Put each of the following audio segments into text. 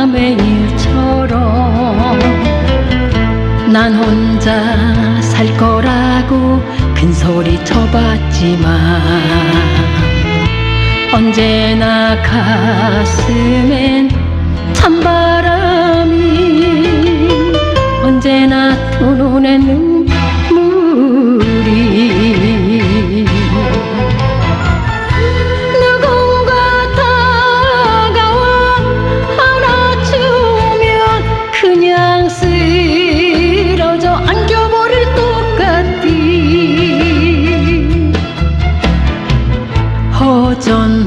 바람의 일처럼 난 혼자 살 거라고 큰 소리 쳐봤지만 언제나 가슴엔 찬바람이 it's on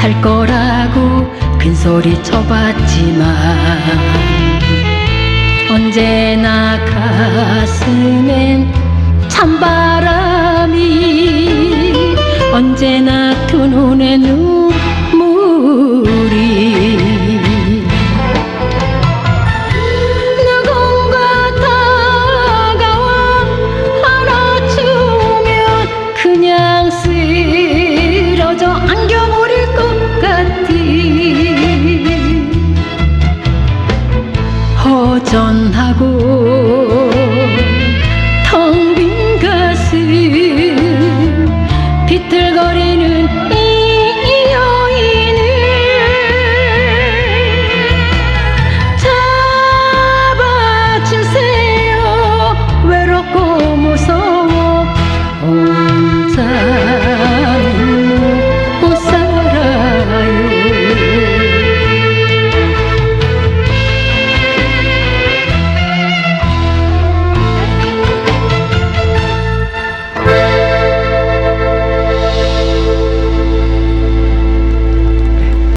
살 거라고 큰 소리 쳐봤지만 언제나 가슴엔 찬바람이 언제나 두 눈에 눈 on